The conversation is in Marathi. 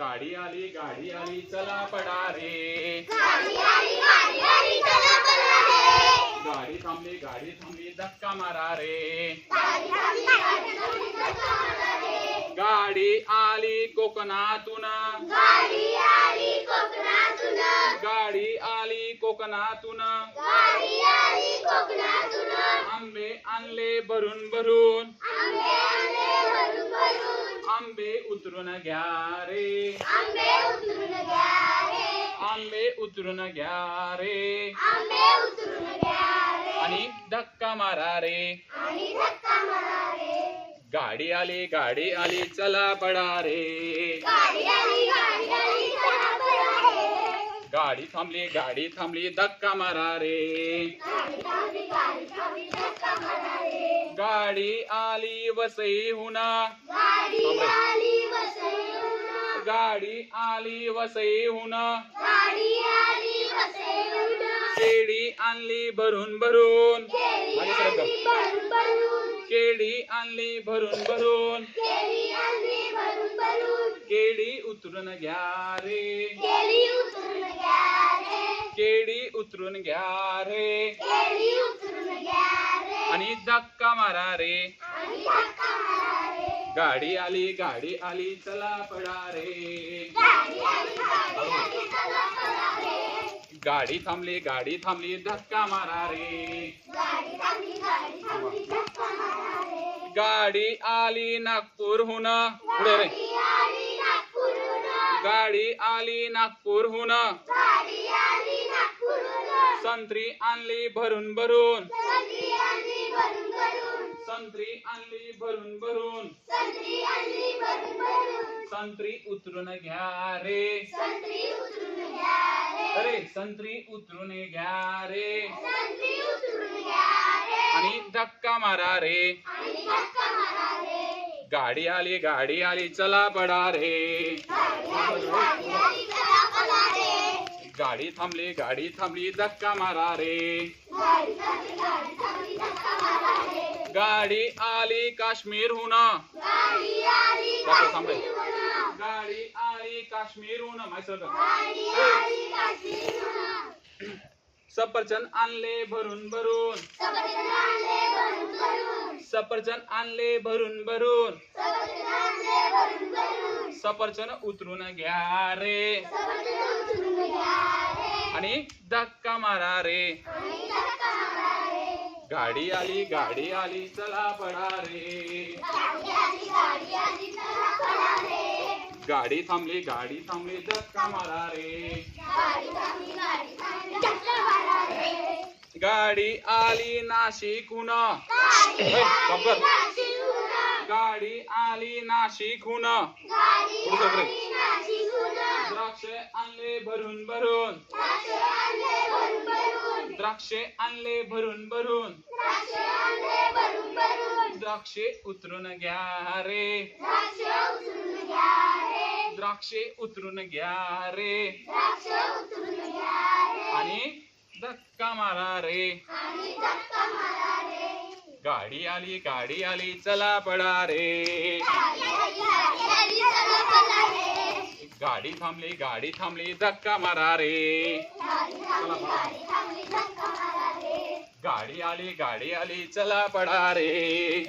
गाडी आली गाडी आली चला पडा रे गाडी आली गाडी आली चला पळा रे गाडी थांबली गाडी थांबली धक्का मारा रे गाडी थांबली गाडी थांबली धक्का मारा रे गाडी आली कोकणातून. गाडी आली कोकणातून. गाडी आली कोकणातून. गाडी आली कोकणातून. आंबे आणले भरून भरून. आंबे आले भरून भरून आंबे उतरून घ्या रे. आंबे उतरून घ्या रे. आंबे उतरून घ्या रे. आंबे उतरून घ्या रे. आणि धक्का मारा रे. आणि धक्का मारा रे. गाडी आली गाडी आली चला पडा रे. गाडी आली गाडी आली चला पळा रे. गाडी थांबली गाडी थांबली धक्का मारा रे. गाडी थांबली गाडी थांबली धक्का मारा रे. गाडी आली आली वसईहून गाडी आली आली वसईहून केळी आणली भरून भरून. केळी. आणली भरून भरून. केळी आणली भरून भरून. केळी आणली भरून भरून. केळी उतरून घ्या रे. केळी उतरून घ्या रे. केळी उतरून घ्या रे. केळी उतरून घ्या रे. आणि आणि धक्का मारा रे गाडी आली गाडी आली चला पडा रे गाडी थांबली गाडी थांबली धक्का मारा रे गाडी थांबली गाडी थांबली धक्का मारा रे. गाडी आली नागपूरहून. पुढे रे गाडी आली नागपूरहून. संत्री आणली भरून भरून. संत्री आणली भरून भरून. संत्री उतरून घ्या रे. अरे संत्री उतरून घ्या रे. आणि धक्का मारा रे. गाडी आली गाडी आली चला पडा रे. गाडी थांबली गाडी थांबली धक्का मारा रे. गाडी आली काश्मीरहून. गाडी थांबले गाडी आली काश्मीरहून माहिती सफरचंद आणले भरून भरून. सफरचंद आणले भरून भरून. सफरचंद उतरून घ्या रे. आणि धक्का मारा रे. गाडी आली गाडी आली चला पडा रे. गाडी थांबली गाडी थांबली धक्का मारा रे. गाडी आली नाशिकून गाडी आली. आली नाशिकहून द्राक्षे आणले भरून भरून. द्राक्षे आणले भरून भरून. द्राक्षे उतरून घ्या रे. द्राक्षे उतरून घ्या रे. आणि धक्का मारा रे. गाडी आली गाडी आली चला पडा रे. गाडी थांबली गाडी थांबली धक्का मारा रे. गाडी आली गाडी आली चला पडा रे.